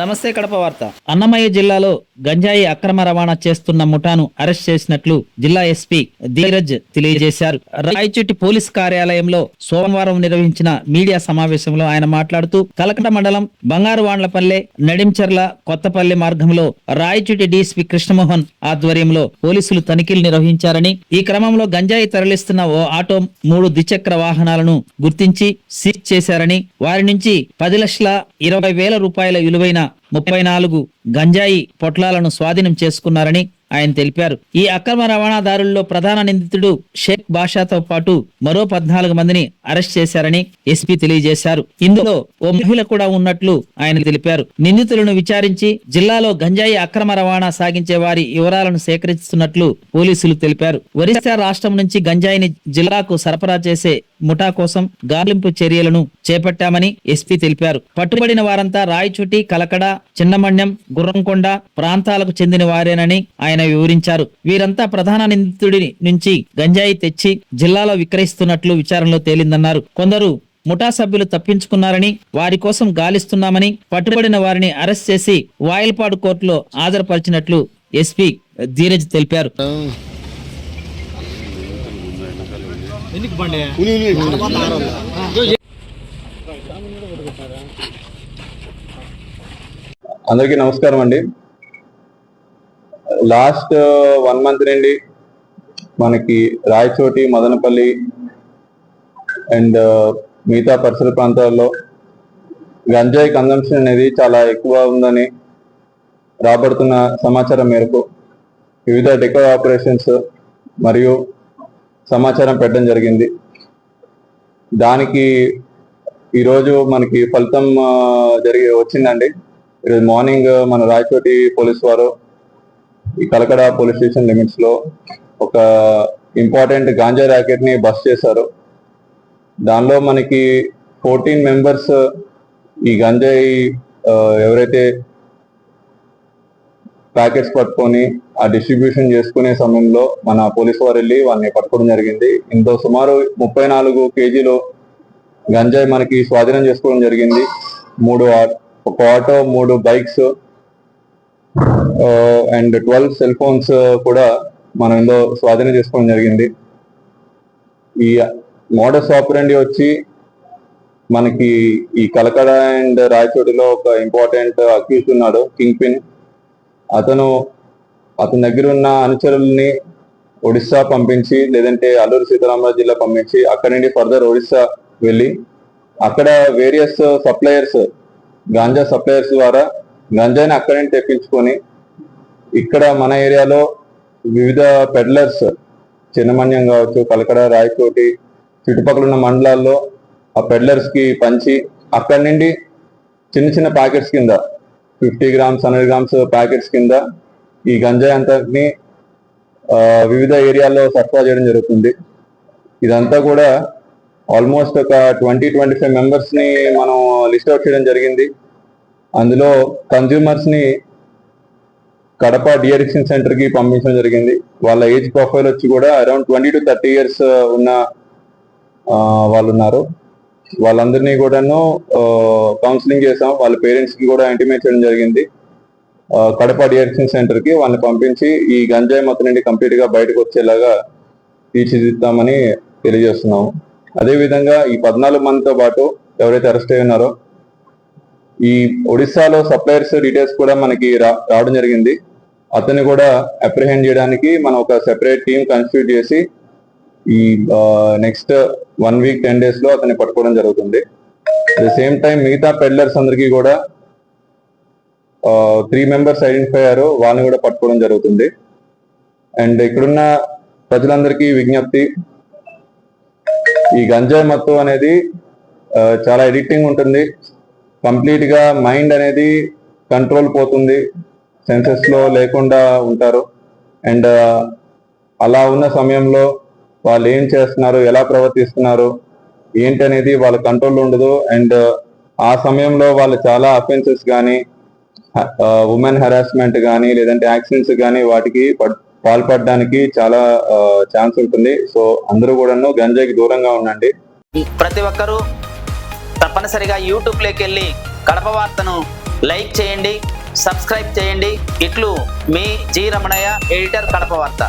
నమస్తే కడప వార్త. అన్నమయ్య జిల్లాలో గంజాయి అక్రమ రవాణా చేస్తున్న ముఠాను అరెస్ట్ చేసినట్లు జిల్లా ఎస్పీ ధీరజ్ తెలియజేశారు. రాయచోటి పోలీస్ కార్యాలయంలో సోమవారం నిర్వహించిన మీడియా సమావేశంలో ఆయన మాట్లాడుతూ కలకట మండలం బంగారు వాండ్లపల్లె నడించర్ల కొత్తపల్లి మార్గంలో రాయచోటి డీఎస్పీ కృష్ణమోహన్ ఆధ్వర్యంలో పోలీసులు తనిఖీలు నిర్వహించారని ఈ క్రమంలో గంజాయి తరలిస్తున్న ఓ ఆటో మూడు ద్విచక్ర వాహనాలను గుర్తించి సీజ్ చేశారని వారి నుంచి పది లక్షల ఇరవై వేల రూపాయల విలువైన ముప్పై నాలుగు గంజాయి పొట్లాలను స్వాధీనం చేసుకున్నారని ఆయన తెలిపారు. ఈ అక్రమ రవాణాదారుల్లో ప్రధాన నిందితుడు షేక్ బాషాతో పాటు మరో పద్నాలుగు మందిని అరెస్ట్ చేశారని ఎస్పీ తెలియజేశారు. ఇందులో ఓ మహిళ కూడా ఉన్నట్లు ఆయన తెలిపారు. నిందితులను విచారించి జిల్లాలో గంజాయి అక్రమ రవాణా సాగించే వారి వివరాలను సేకరిస్తున్నట్లు పోలీసులు తెలిపారు. ఒరిస్సా రాష్ట్రం నుంచి గంజాయిని జిల్లాకు సరఫరా చేసే ముఠా కోసం గాలింపు చర్యలను చేపట్టామని ఎస్పీ తెలిపారు. పట్టుబడిన వారంతా రాయచుటి కలకడ చిన్నమణ్యం గుర్రంకొండ ప్రాంతాలకు చెందిన వారేనని ఆయన వివరించారు. వీరంతా ప్రధాన నిందితుడి నుంచి గంజాయి తెచ్చి జిల్లాలో విక్రయిస్తున్నట్లు విచారణలో తేలిందన్నారు. కొందరు ముఠా సభ్యులు తప్పించుకున్నారని వారి కోసం గాలిస్తున్నామని పట్టుబడిన వారిని అరెస్ట్ చేసి వాయల్పాడు కోర్టులో హాజరుపరిచినట్లు ఎస్పీ ధీరజ్ తెలిపారు. అందరికీ నమస్కారం అండి. లాస్ట్ వన్ మంత్ నుండి మనకి రాయచోటి మదనపల్లి అండ్ మిగతా పరిసర ప్రాంతాల్లో గంజాయి కన్జంప్షన్ అనేది చాలా ఎక్కువ ఉందని రాబడుతున్న సమాచారం మేరకు వివిధ డెకో ఆపరేషన్స్ మరియు సమాచారం పెట్టడం జరిగింది. దానికి ఈరోజు మనకి ఫలితం జరిగి వచ్చిందండి. ఈరోజు మార్నింగ్ మన రాయచోటి పోలీస్ వారు ఈ కలకడ పోలీస్ స్టేషన్ లిమిట్స్లో ఒక ఇంపార్టెంట్ గాంజా ర్యాకెట్ని బస్ చేశారు. దానిలో మనకి ఫోర్టీన్ మెంబర్స్ ఈ గంజాయి ఎవరైతే ప్యాకెట్స్ పట్టుకొని ఆ డిస్ట్రిబ్యూషన్ చేసుకునే సమయంలో మన పోలీస్ వారు వెళ్ళి వాళ్ళని పట్టుకోవడం జరిగింది. ఇందులో సుమారు ముప్పై నాలుగు కేజీలు గంజాయి మనకి స్వాధీనం చేసుకోవడం జరిగింది. మూడు ఒక ఆటో మూడు bikes and twelve cell phones కూడా మనం ఇందులో స్వాధీనం చేసుకోవడం జరిగింది. ఈ మోడస్ ఆపరండి వచ్చి మనకి ఈ కలకడ అండ్ రాయచోటిలో ఒక ఇంపార్టెంట్ అక్యూజ్ ఉన్నాడు కింగ్ పిన్. అతను అతని దగ్గర ఉన్న అనుచరుల్ని ఒడిస్సా పంపించి లేదంటే అల్లూరు సీతారామరాజు జిల్లా పంపించి అక్కడి నుండి ఫర్దర్ ఒడిస్సా వెళ్ళి అక్కడ వేరియస్ సప్లయర్స్ గాంజా సప్లయర్స్ ద్వారా గంజాయిని అక్కడి నుంచి తెప్పించుకొని ఇక్కడ మన ఏరియాలో వివిధ పెడ్లర్స్ చిన్నమన్యం కావచ్చు కలకడ రాయకోటి చుట్టుపక్కల ఉన్న మండలాల్లో ఆ పెడ్లర్స్కి పంచి అక్కడి నుండి చిన్న చిన్న ప్యాకెట్స్ కింద fifty grams hundred grams packets కింద ఈ గంజాయి అంతటిని వివిధ ఏరియాల్లో సరఫరా చేయడం జరుగుతుంది. ఇదంతా కూడా ఆల్మోస్ట్ ఒక ట్వంటీ ట్వంటీ ఫైవ్ మెంబర్స్ని మనం లిస్ట్ అవుట్ చేయడం జరిగింది. అందులో కన్జ్యూమర్స్ని కడప డిఅడిక్షన్ సెంటర్కి పంపించడం జరిగింది. వాళ్ళ ఏజ్ ప్రొఫైల్ వచ్చి కూడా around twenty two thirty years ఉన్న వాళ్ళు ఉన్నారు వాళ్ళందరినీ కూడాను కౌన్సిలింగ్ చేసాం. వాళ్ళ పేరెంట్స్కి కూడా ఇంటిమేట్ చేయడం జరిగింది. కడప డియాక్షన్ సెంటర్కి వాళ్ళని పంపించి ఈ గంజాయి మొత్తం నుండి కంప్లీట్గా బయటకు వచ్చేలాగా తీర్చిదిద్దామని తెలియజేస్తున్నాము. అదే విధంగా ఈ పద్నాలుగు మందితో పాటు ఎవరైతే అరెస్ట్ అయి ఉన్నారో ఈ ఒడిస్సాలో సప్లయర్స్ డీటెయిల్స్ కూడా మనకి రా- రావడం జరిగింది. అతన్ని కూడా అప్రిహెండ్ చేయడానికి మనం ఒక సెపరేట్ టీం కన్స్టిట్యూట్ చేసి ఈ నెక్స్ట్ వన్ వీక్ టెన్ డేస్లో అతన్ని పట్టుకోవడం జరుగుతుంది. అట్ ద సేమ్ టైం మిగతా పెడ్లర్స్ అందరికీ కూడా త్రీ మెంబర్స్ ఐడెంటిఫై అయ్యారు. వాళ్ళని కూడా పట్టుకోవడం జరుగుతుంది. అండ్ ఇక్కడున్న ప్రజలందరికీ విజ్ఞప్తి ఈ గంజాయి మత్తు అనేది చాలా ఎడిక్టింగ్ ఉంటుంది. కంప్లీట్గా మైండ్ అనేది కంట్రోల్ పోతుంది. సెన్సెస్లో లేకుండా ఉంటారు. అండ్ అలా ఉన్న సమయంలో వాళ్ళు ఏం చేస్తున్నారు ఎలా ప్రవర్తిస్తున్నారు ఏంటి అనేది వాళ్ళ కంట్రోల్ ఉండదు. అండ్ ఆ సమయంలో వాళ్ళు చాలా అఫెన్సెస్ కానీ ఉమెన్ హెరాస్మెంట్ కానీ లేదంటే యాక్సిడెంట్స్ కానీ వాటికి పడ్- పాల్పడడానికి చాలా ఛాన్స్ ఉంటుంది. సో అందరూ కూడాను గంజాయికి దూరంగా ఉండండి. ప్రతి ఒక్కరూ తప్పనిసరిగా యూట్యూబ్లోకి వెళ్ళి కడప వార్తను లైక్ చేయండి సబ్స్క్రైబ్ చేయండి. ఇట్లు మీ జి రమణయ్య ఎడిటర్ కడప వార్త.